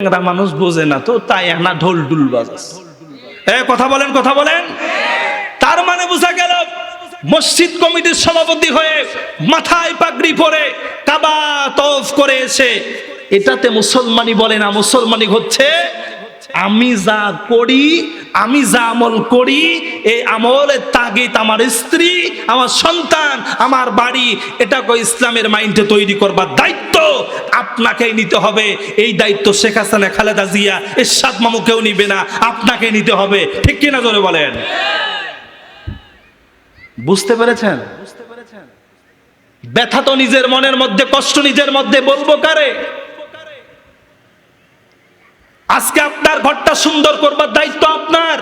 মানুষ বোঝে না তো, তাই না ঢোল ডুল বাজাচ্ছে। এ, কথা বলেন কথা বলেন। তার মানে বোঝা গেল, মসজিদ কমিটির সভাপতি হয়ে মাথায় পাগড়ি পরে কাবা তফ করে এসে, এটাতে মুসলমানি বলে না মুসলমানি হচ্ছে, আমি যা করি, আমি যা আমল করি, এই আমলের তাগিদ আমার স্ত্রী, আমার সন্তান, আমার বাড়ি এটা এটাকে ইসলামের মাইন্ডে তৈরি করবার দায়িত্ব আপনাকেই নিতে হবে। এই দায়িত্ব শেখ হাসিনা খালেদা জিয়া এরশাদ মামু কেউ নিবে না। আপনাকে নিতে হবে। ঠিক কিনা জোরে বলেন? বুঝতে পেরেছেন? ব্যথা তো নিজের মনের মধ্যে কষ্ট নিজের মধ্যে বলব কারে? আজকে আপনার ঘরটা সুন্দর করবার দায়িত্ব আপনার।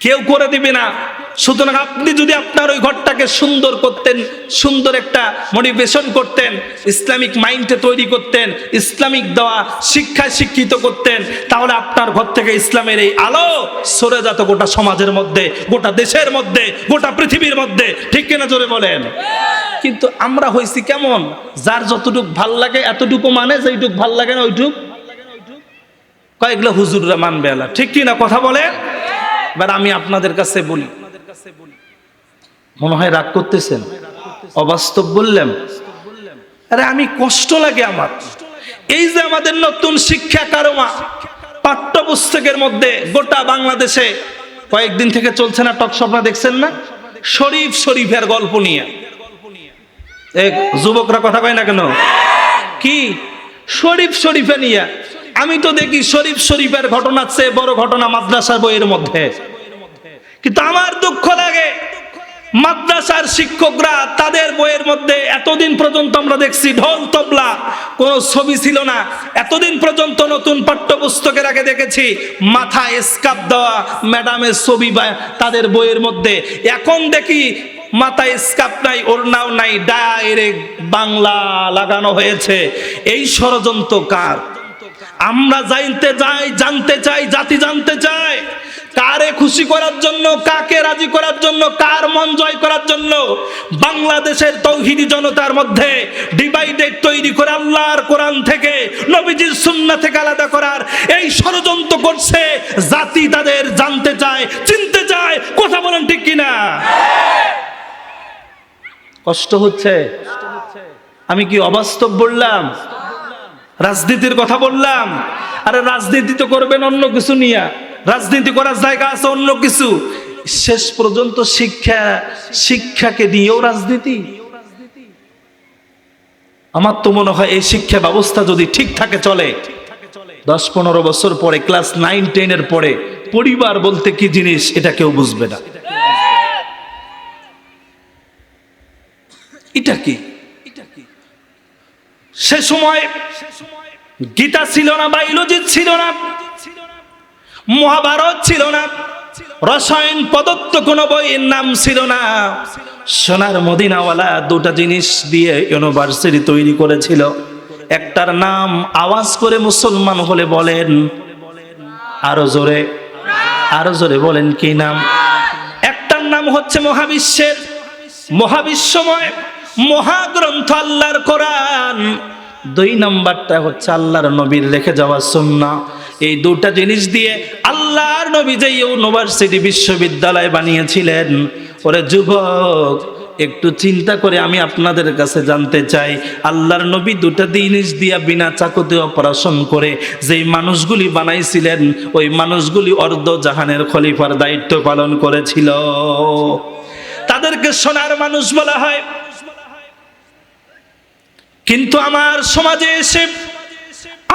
কেউ করে দিবে না। সুতরাং আপনি যদি আপনার ওই ঘরটাকে সুন্দর করতেন, সুন্দর একটা মোটিভেশন করতেন, ইসলামিক মাইন্ডে তৈরি করতেন, ইসলামিক দেওয়া শিক্ষায় শিক্ষিত করতেন, তাহলে আপনার ঘর থেকে ইসলামের এই আলো সরে যেত গোটা সমাজের মধ্যে, গোটা দেশের মধ্যে, গোটা পৃথিবীর মধ্যে। ঠিক কিনা জোরে বলেন? কিন্তু আমরা হয়েছি কেমন? যার যতটুক ভালো লাগে, এতটুকু মানে যেইটুক ভালো লাগে না, ওইটুক। কয়েকগুলো হুজুররা মানবে আল্লাহ। ঠিক কি না কথা বলে এবার আমি আপনাদের কাছে বলি। মনে হয় রাগ করতেছেন? অবাস্তব বললাম আরে আমি কষ্ট লাগে আমার। এই যে আমাদের নতুন শিক্ষা কারমা পাঠ্যপুস্তকের মধ্যে গোটা বাংলাদেশে কয়েকদিন থেকে চলছে না, টক স্বপ্ন দেখছেন না? শরীফ শরীফের গল্প নিয়ে। যুবকরা কথা কয় না কেন? কি? শরীফ শরীফে নিয়ে আমি তো দেখি শরীফ শরীফের ঘটনার চেয়ে বড় ঘটনা মাদ্রাসার বইয়ের মধ্যে। কিন্তু আমার দুঃখ লাগে, মাদ্রাসার শিক্ষকরা তাদের বইয়ের মধ্যে এতদিন পর্যন্ত আমরা দেখছি ঢোল তবলা, কোনো ছবি ছিল না। এতদিন পর্যন্ত নতুন পাঠ্যপুস্তকের আগে দেখেছি, মাথায় স্কাপ দেওয়া ম্যাডামের ছবি বা তাদের বইয়ের মধ্যে। এখন দেখি মাথায় স্কাপ নাই, ওড়নাও নাই, ডাইরেক্ট বাংলা লাগানো হয়েছে। এই ষড়যন্ত্র কার? আমরা জানতে যাই জানতে চাই, জাতি জানতে চাই। কারে খুশি করার জন্য, কাকে রাজি করার জন্য, কার মন জয় করার জন্য বাংলাদেশের তৌহিদি জনতার মধ্যে ডিভাইডেড তৈরি করে আল্লাহর কোরআন থেকে, নবীজির সুন্নাহ থেকে আলাদা করার এই ষড়যন্ত্র করছে। জাতি তাদের জানতে চায়, চিনতে চায়। কথা বলেন ঠিক কিনা? কষ্ট হচ্ছে। আমি কি অবাস্তব বললাম? রাজনীতির কথা বললাম। আরে রাজনীতি তো করবেন অন্য কিছু নিয়ে। রাজনীতি করার জায়গা আছে অন্য কিছু। শেষ পর্যন্ত শিক্ষা, শিক্ষাকে দিয়েও রাজনীতি। আমার তো মনে হয় এই শিক্ষা ব্যবস্থা যদি ঠিক থাকে চলে, দশ পনেরো বছর পরে, ক্লাস নাইন, টেনের পরে, পরিবার বলতে কি জিনিস এটা কেউ বুঝবে না। এটা কি? সে সময় গীতা ছিল না বায়োলজি ছিল না মহাভারত ছিল না রসায়ন প্রদত্ত কোনো বইয়ের নাম ছিল না সোনার মদিনাওয়ালা দুটা জিনিস দিয়ে ইউনিভার্সিটি তৈরি করেছিল একটার নাম আওয়াজ করে মুসলমান হলে বলেন আরও জোরে আরও জোরে বলেন কি নাম একটার নাম হচ্ছে মহাবিশ্বের মহাবিশ্বময় মহাগ্রন্থ আল্লাহর কোরআন। দুই নাম্বারটা হচ্ছে আল্লাহর নবীর রেখে যাওয়া সুন্না। এই দুটা জিনিস দিয়ে আল্লাহর নবী যে ইউনিভার্সিটি বিশ্ববিদ্যালয় বানিয়েছিলেন, ওরে যুবক, একটু চিন্তা করে আমি আপনাদের কাছে জানতে চাই, আল্লাহর নবী দুটা জিনিস দিয়া বিনা চাকুতে অপারেশন করে যেই মানুষগুলি বানাইছিলেন, ওই মানুষগুলি অর্ধ জাহানের খলিফার দায়িত্ব পালন করেছিল। তাদেরকে সোনার মানুষ বলা হয়। কিন্তু আমার সমাজে এসে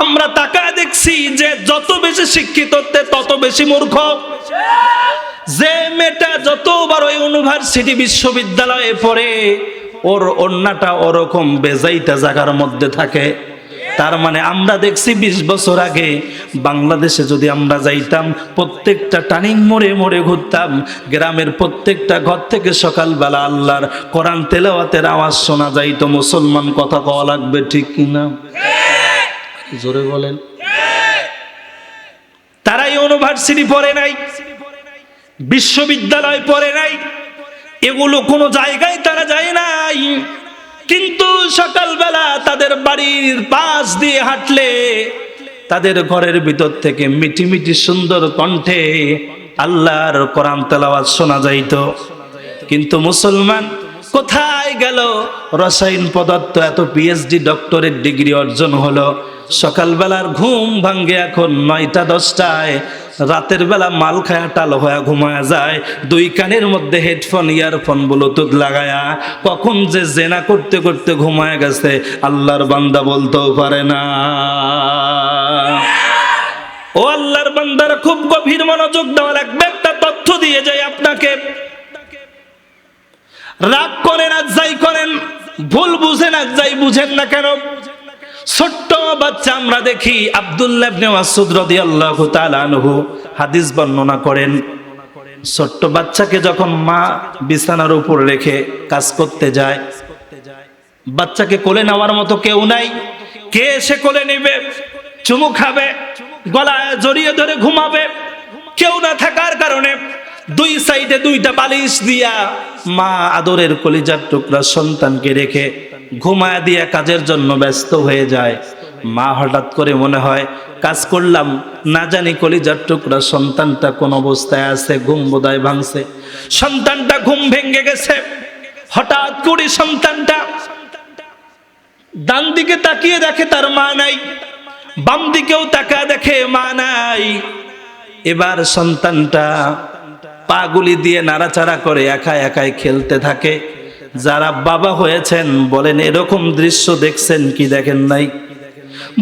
আমরা তাকায় দেখছি যে যত বেশি শিক্ষিত তত বেশি মূর্খ। যে মেয়েটা যত বড় ইউনিভার্সিটি বিশ্ববিদ্যালয়ে পড়ে, ওর অন্যটা ওরকম বেজাইটা জায়গার মধ্যে থাকে। তার মানে আমরা দেখছি বিশ বছর আগে বাংলাদেশে যদি আমরা যাইতাম, প্রত্যেকটা টানিং মোড়ে মোড়ে ঘুরতাম, গ্রামের প্রত্যেকটা ঘর থেকে সকালবেলা আল্লাহর কোরআন তেলাওয়াতের আওয়াজ শোনা যাইতো, মুসলমান কথা কওয়া লাগবে ঠিক কিনা? জোরে বলেন। তারা ইউনিভার্সিটি পড়ে নাই, বিশ্ববিদ্যালয় পড়ে নাই, এগুলো কোনো জায়গায় তারা যায় নাই বাড়ির পাশ দিয়ে হাঁটলে তাদের ঘরের ভিতর থেকে মিটি মিটি সুন্দর কণ্ঠে আল্লাহর কোরআন তেলাওয়াত শোনা যাইত। কিন্তু মুসলমান কোথায় গেল? রসায়ন পদার্থ এত পিএইচডি ডক্টরেট ডিগ্রি অর্জন হলো। সকালবেলার ঘুম ভাঙ্গে এখন নয়টা দশটায়। রাতের বেলা মাল খায়া টাল হয়ে ঘুমায়া যায়। দুই কানের মধ্যে হেডফোন, ইয়ারফোন, ব্লুটুথ লাগায়া। কখন যে জেনা করতে করতে ঘুমায় গেছে, আল্লাহর বান্দা বলতেও পারে না। ও আল্লাহর বান্দার খুব গভীর মনোযোগ দেওয়া লাগবে, একটা তথ্য দিয়ে যায় আপনাকে। রাগ করেন আর যাই করেন, ভুল বুঝেন আর যাই বুঝেন না কেন? ছোট্ট বাচ্চা আমরা দেখি আব্দুল্লাহ হাদিস বর্ণনা করেন। ছোট্ট বাচ্চাকে যখন মা বিছানার উপর রেখে কাজ করতে যায়, বাচ্চাকে কোলে নেওয়ার মতো কেউ নাই। কে এসে কোলে নেবে? চুমু খাবে, গলায় জড়িয়ে ধরে ঘুমাবে। কেউ না থাকার কারণে দুই সাইডে দুইটা বালিশ দিয়া মা আদরের কলিজার টুকরা সন্তানকে রেখে ঘুমায় দিয়ে কাজের জন্য ব্যস্ত হয়ে যায়। মা হঠাৎ করে মনে হয়, কাজ করলাম, না জানি কলিজার টুকরা সন্তানটা কোন অবস্থায় আছে, ঘুম বোধহয় ভাঙছে। সন্তানটা ঘুম ভেঙে গেছে। হঠাৎ করে সন্তানটা ডান দিকে তাকিয়ে দেখে তার মা নাই, বাম দিকেও তাকা দেখে মা নাই। এবার সন্তানটা পাগুলি দিয়ে নাড়াচাড়া করে একা একাই খেলতে থাকে। যারা বাবা হয়েছেন, বলেন, এরকম দৃশ্য দেখছেন কি দেখেন নাই?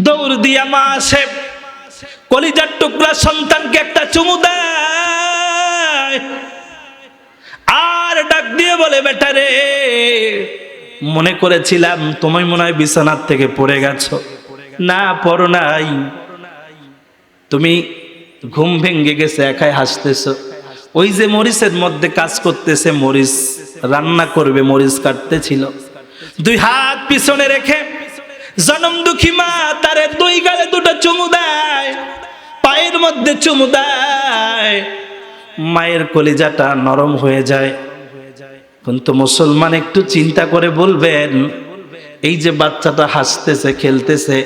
দৌড় দিয়া মা আসে, কলিজার টুকরা সন্তানকে একটা চুমু দেয়। আর ডাক দিয়ে বলে, বেটা রে, মনে করেছিলাম তুমি মনে হয় বিছানার থেকে পড়ে গেছো। না, পড়ো নাই। তুমি ঘুম ভেঙে গেছে, একাই হাসতেছো। ওই যে মরিচের মধ্যে কাজ করতেছে মরিচ। রান্না করবে, মরিচ কাটতেছিল। দুই হাত পিছনে রেখে জনম দুঃখী মা তারে দুই গালে দুটো চুমু দেয়, পায়ের মধ্যে চুমু দেয়। মায়ের কলিজাটা নরম হয়ে যায়। কিন্তু মুসলমান একটু চিন্তা করে বলবেন, এই যে বাচ্চাটা হাসতেছে, খেলতেছে,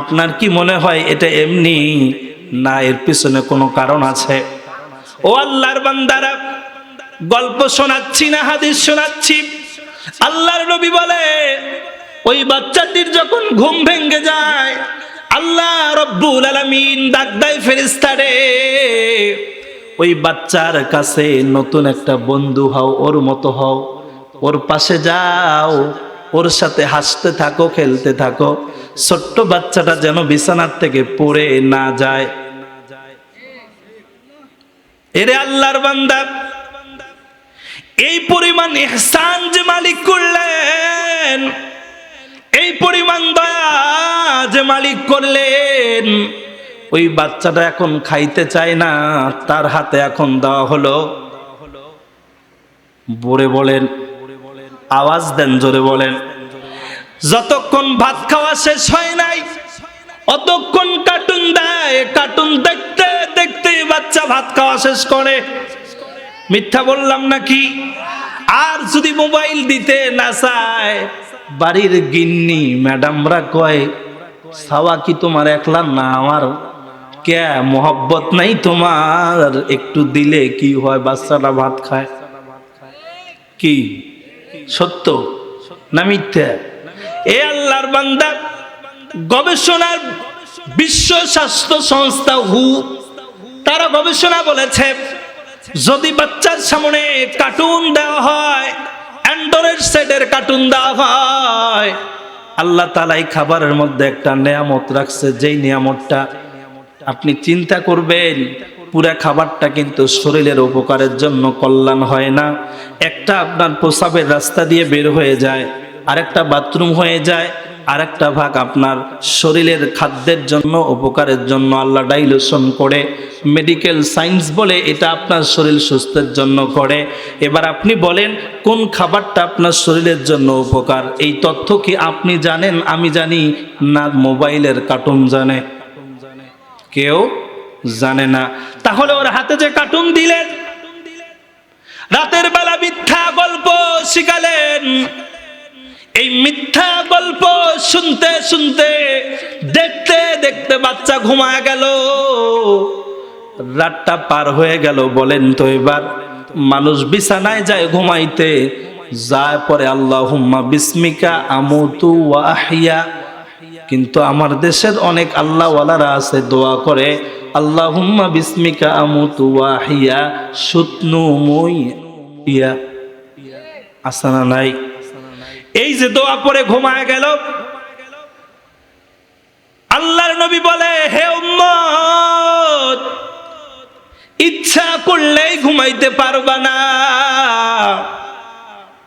আপনার কি মনে হয় এটা এমনি? না, এর পিছনে কোনো কারণ আছে। ও আল্লাহর বান্দারা গল্প শোনাচ্ছি না, হাদিস শোনাচ্ছি। আল্লাহর নবী বলে, ওই বাচ্চাটির যখন ঘুম ভেঙে যায়, আল্লাহ রব্বুল আলামিন ডাক দেয় ফেরেশতারে ওই বাচ্চার কাছে নতুন একটা বন্ধু হও, ওর মতো হও, ওর পাশে যাও, ওর সাথে হাসতে থাকো, খেলতে থাকো। ছোট্ট বাচ্চাটা যেন বিছানার থেকে পড়ে না যায়। এরে আল্লাহর বান্দা এই পরিমাণ ইহসান যে মালিক করলেন, এই পরিমাণ দয়া যে মালিক করলেন, ওই বাচ্চাটা এখন খাইতে চায় না, তার হাতে এখন দেওয়া হলো। বলে বলেন, আওয়াজ দেন জোরে বলেন। যতক্ষণ ভাত খাওয়া শেষ হয় নাই, অতক্ষণ কার্টুন দেয়। কার্টুন দেখতে দেখতে বাচ্চা ভাত খাওয়া শেষ করে। মিথ্যা বললাম নাকি? আর যদি মোবাইল দিতে না চায়, বাড়ির গিন্নি ম্যাডামরা কয়, সাওয়া কি তোমার একলা না আমার? কে, মোহব্বত নাই তোমার? একটু দিলে কি হয় বাচ্চাটা ভাত খায়? কি? সত্য না মিথ্যা? এ আল্লাহর বান্দা, গবেষণার বিশ্ব স্বাস্থ্য সংস্থা হু, তারা গবেষণা বলেছে যদি বাচ্চার সামনে কার্টুন দেওয়া হয়, অ্যান্ড্রয়েড সেটের কার্টুন দেওয়া হয়, আল্লাহ তালাই খাবারের মধ্যে একটা নিয়ামত রাখছে। যেই নিয়ামতটা আপনি চিন্তা করবেন, পুরা খাবারটা কিন্তু শরীরের উপকারের জন্য কল্যাণ হয় না। একটা আপনার প্রসাবের রাস্তা দিয়ে বের হয়ে যায়, আরেকটা বাথরুম হয়ে যায় আরেকটা ভাগ আপনার শরীরের খাদ্যের জন্য, উপকারের জন্য আল্লাহ ডাইলেশন করে মেডিকেল সায়েন্স বলে এটা আপনার শরীর সুস্থের জন্য করে। এবার আপনি বলেন, কোন খাবারটা আপনার শরীরের জন্য উপকার? এই তথ্য কি আপনি জানেন? আমি জানি না, মোবাইলের কার্টুন জানে। কেউ জানে না। তাহলে ওর হাতে যে কার্টুন দিলেন, রাতের বেলা মিথ্যা গল্প শিখালেন। এই মিথ্যা গল্প শুনতে শুনতে, দেখতে দেখতে বাচ্চা ঘুমায় গেল। রাতটা পার হয়ে গেল, বলেন তো এবার, মানুষ বিছানায় যায় ঘুমাইতে, যায় পরে আল্লাহ হুম্মা বিস্মিকা আমুতু ওয়াহিয়া কিন্তু আমার দেশের অনেক আল্লাহওয়ালারা আছে, দোয়া করে আল্লাহ হুম্মা বিস্মিকা আমুতু ওয়াহিয়া সুতনু মুই ইয়া আসানা নাই। এই যে দোয়া পরে ঘুমায় গেল। আল্লাহর নবী বলে, হে উম্মত, ইচ্ছা করলেই ঘুমাইতে পারবা না।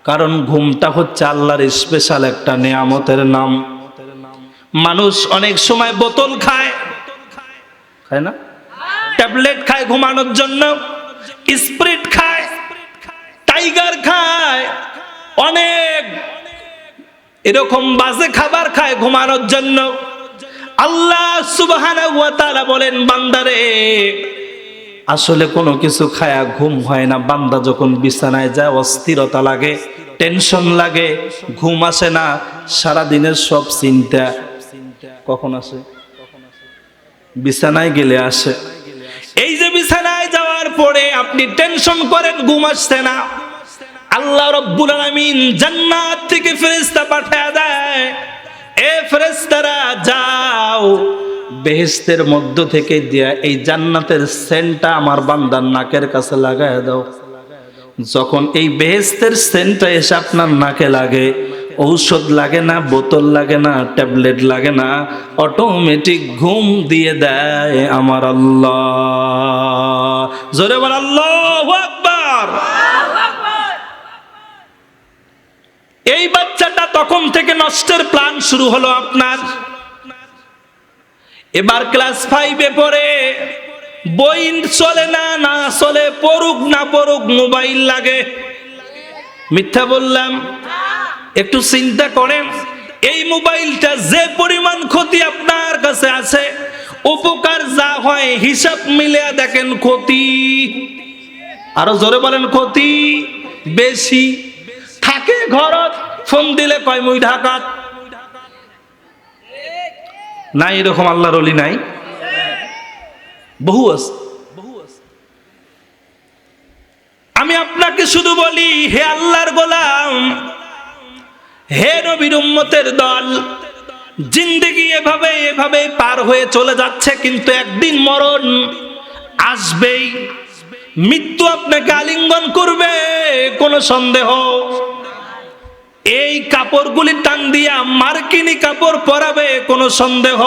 কারণ ঘুমটা হচ্ছে আল্লাহর স্পেশাল একটা নিয়ামতের নাম। মানুষ অনেক সময় বোতল খায়। খায় না? ট্যাবলেট খায় ঘুমানোর জন্য। স্প্রিট খায়। টাইগার খায়। অনেক এরকম বাজে খাবার খায় ঘুমানোর জন্য। আল্লাহ তাআলা বলেন, বান্দারে, আসলে কোনো কিছু খায়া ঘুম হয় না। বান্দা যখন বিছানায় যায়, অস্থিরতা লাগে, টেনশন লাগে, ঘুম আসে না। সারা দিনের সব চিন্তা কখন আসে? বিছানায় গেলে আসে। এই যে বিছানায় যাওয়ার পরে আপনি টেনশন করেন, ঘুম আসছে না। আল্লাহ রব্বুল আলামিন জান্নাত থেকে ফেরেশতা পাঠায় দেয়। এ ফেরেশতারা যাও, বেহেশতের মধ্য থেকে দিয়া এই জান্নাতের সেন্টটা আমার বান্দার নাকের কাছে লাগায় দাও। যখন এই বেহেস্তের সেন্টটা এসে আপনার নাকে লাগে, ঔষধ লাগে না, বোতল লাগে না, ট্যাবলেট লাগে না, অটোমেটিক ঘুম দিয়ে দেয় আমার আল্লাহ। জোরে বল, আল্লাহ এই বাচ্চাটা তখন থেকে নষ্টের প্ল্যান শুরু হলো আপনার। এবার ক্লাস ফাইভে পড়ে। বই চলে না না চলে, পড়ুক না পড়ুক, মোবাইল লাগে। মিথ্যা বললাম। একটু চিন্তা করেন, এই মোবাইলটা যে পরিমাণ ক্ষতি আপনার কাছে আছে, উপকার যা হয়, হিসাব মিলে দেখেন ক্ষতি। আরও জোরে বলেন ক্ষতি, বেশি। থাকে ঘরত, ফোন দিলে কয়, মুই ঢাকাত। নাই এরকম আল্লাহর অলি নাই। বহু আছে। আমি আপনাকে শুধু বলি, হে আল্লাহর গোলাম, হে নবীর উম্মতের দল, জিন্দগি এভাবে এভাবে পার হয়ে চলে যাচ্ছে, কিন্তু একদিন মরণ আসবেই। মৃত্যু আপনাকে আলিঙ্গন করবে, কোনো সন্দেহ এই কাপড়গুলি টান দিয়া মার্কিনি কাপড় পরাবে, কোনো সন্দেহ?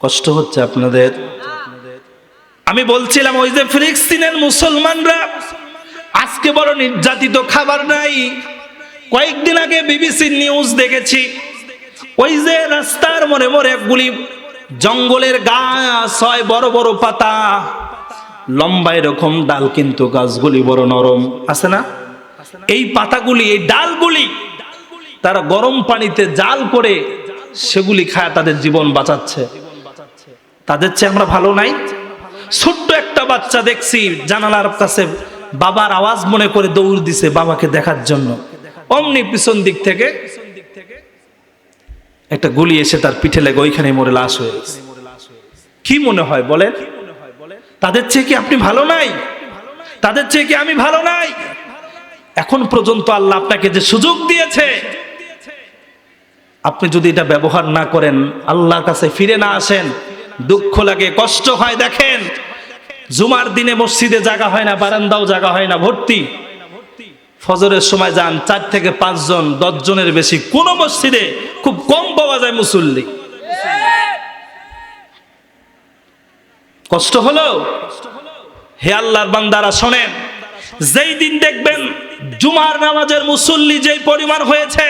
কষ্ট হচ্ছে আপনাদের। আমি বলছিলাম, ওই যে ফিলিস্তিনের মুসলমানরা আজকে বড় নির্যাতিত খাবার নাই। কয়েকদিন আগে বিবিসি নিউজ দেখেছি, ওই যে রাস্তার মনে মরে গুলি জঙ্গলের গাছ হয়, বড় বড় পাতা। লম্বা এরকম ডাল কিন্তু গাছগুলি বড় নরম। আছে না? এই পাতাগুলি, এই ডালগুলি তারা গরম পানিতে জাল করে সেগুলি খায় তাদের জীবন বাঁচাচ্ছে। তাদের চেয়ে আমরা ভালো নাই। ছোট্ট একটা বাচ্চা দেখছি, জানালার কাছে বাবার আওয়াজ মনে করে দৌড় দিছে বাবাকে দেখার জন্য। অমনি পিছন দিক থেকে একটা গুলি এসে তার পিঠে লেগে ওইখানে মরে লাশ হয়ে গেছে। কি মনে হয় বলেন? তাদের চেয়ে কি আপনি ভালো নাই? তাদের চেয়ে কি আমি ভালো নাই? এখন পর্যন্ত আল্লাহ আপনাকে যে সুযোগ দিয়েছে, আপনি যদি এটা ব্যবহার না করেন, আল্লাহর কাছে ফিরে না আসেন, দুঃখ লাগে, কষ্ট হয়, দেখেন। জুমার দিনে মসজিদে জায়গা হয় না, বারান্দাও জায়গা হয় না, ভর্তি। ফজরের সময় যান, চার থেকে পাঁচজন দশ জনের বেশি। কোন মসজিদে খুব কম পাওয়া যায় মুসল্লি। কষ্ট হলো? হে আল্লাহর বান্দারা শোনেন। যেই দিন দেখবেন জুমার নামাজের মুসল্লি যেই পরিমাণ হয়েছে,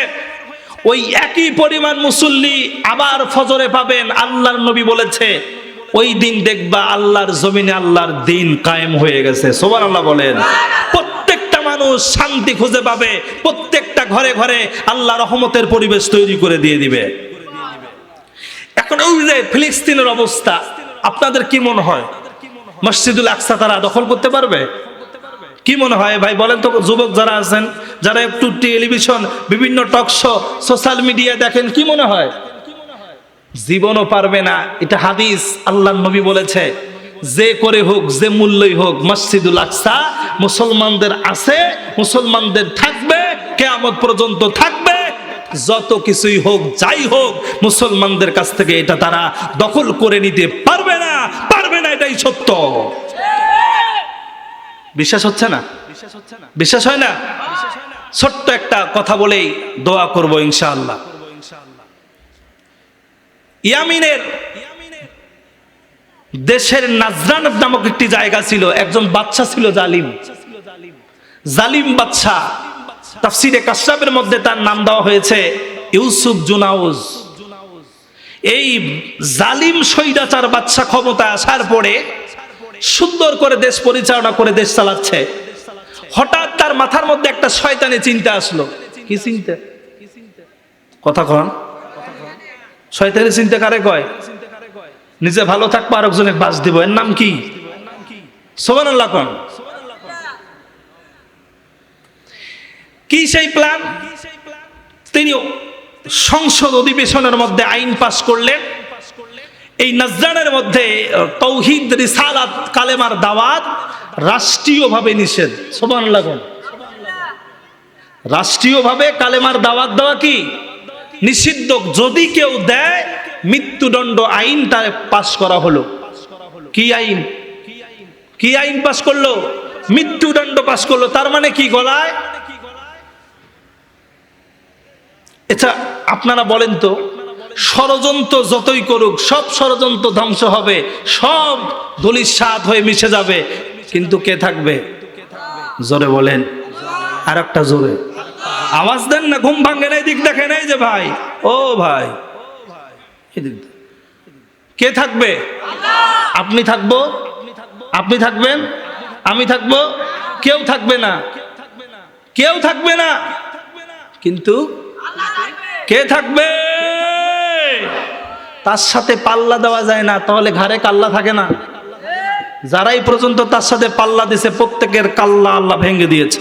ওই একই পরিমাণ মুসল্লি আবার ফজরে পাবেন, আল্লাহর নবী বলেছে, ওই দিন দেখবা আল্লাহর জমিনে আল্লাহর দিন কায়েম হয়ে গেছে। সোবার আল্লাহ বলেন। প্রত্যেকটা মানুষ শান্তি খুঁজে পাবে, প্রত্যেকটা ঘরে ঘরে আল্লাহ রহমতের পরিবেশ তৈরি করে দিয়ে দিবে। এখন ওই যে ফিলিস্তিনের অবস্থা, আপনাদের কি মনে হয়? মসজিদুল আকসা তারা দখল করতে পারবে? কি মনে হয় ভাই বলেন তো যুবক যারা আছেন, যারা একটু টেলিভিশন, বিভিন্ন টক শো, সোশ্যাল মিডিয়া দেখেন, কি মনে হয়? জীবনও পারবে না। এটা হাদিস, আল্লাহ নবী বলেছে, যে করে হোক, যে মূল্যই হোক, মসজিদুল আকসা, মুসলমানদের আছে, মুসলমানদের থাকবে, কেয়ামত পর্যন্ত থাকবে। যত কিছুই হোক, যাই হোক, মুসলমানদের কাছ থেকে এটা তারা দখল করে নিতে পারবে না পারবে না এটাই সত্য। বিশ্বাস হচ্ছে না? বিশ্বাস হয় না? ছোট্ট একটা কথা বলেই দোয়া করব ইনশাআল্লাহ। ইয়ামিনের দেশের নাজরান নামক একটি জায়গা ছিল, একজন বাচ্চা ছিল জালিম। জালিম বাচ্চা তাফসিরে কাশরাবের মধ্যে তার নাম দেওয়া হয়েছে ইউসুফ জুনাউজ। এই জালিম সৈরাচার বাচ্চা ক্ষমতা আসার পরে সুন্দর করে দেশ পরিচালনা করে দেশ চালাচ্ছে। হঠাৎ তার মাথার মধ্যে একটা শয়তানি চিন্তা আসলো। কি চিন্তা? কথা কন। শয়তানি চিন্তা কারে কয়? নিজে ভালো থাকব আর একজনে বাস দিব। এর নাম কি? সোমান আল্লাহ কন। কি সেই প্ল্যান? তিনি সংসদ অধিবেশনের মধ্যে আইন পাশ করলেন। এই নজরানের মধ্যে তৌহিদ, রিসালাত, কালেমার দাওয়াত রাষ্ট্রীয়ভাবে নিষেধ। সোমান কন রাষ্ট্রীয়ভাবে কালেমার দাওয়াত দেওয়া কি? নিষিদ্ধ। যদি কেউ দেয়, মৃত্যুদণ্ড আইন তার পাশ করা হলো। কি আইন? কি আইন পাশ করল? মৃত্যুদণ্ড পাশ করল। তার মানে কি গলায়? এটা আপনারা বলেন তো ষড়যন্ত্র যতই করুক, সব ষড়যন্ত্র ধ্বংস হবে, সব দলির স্বাদ হয়ে মিশে যাবে। কিন্তু কে থাকবে? জোরে বলেন আর একটা জোরে। আওয়াজ দেন না, ঘুম ভাঙ্গে নাই দিক দেখে নাই যে ভাই, ও ভাই কে থাকবে? আপনি থাকব? আপনি থাকবেন? আমি থাকব? কেউ থাকবে না। কেউ থাকবে না। কিন্তু কে থাকবে? তার সাথে পাল্লা দেওয়া যায় না, তাহলে ঘরে কাল্লা থাকে না। যারাই পর্যন্ত তার সাথে পাল্লা দিছে, প্রত্যেকের কাল্লা আল্লাহ ভেঙে দিয়েছে।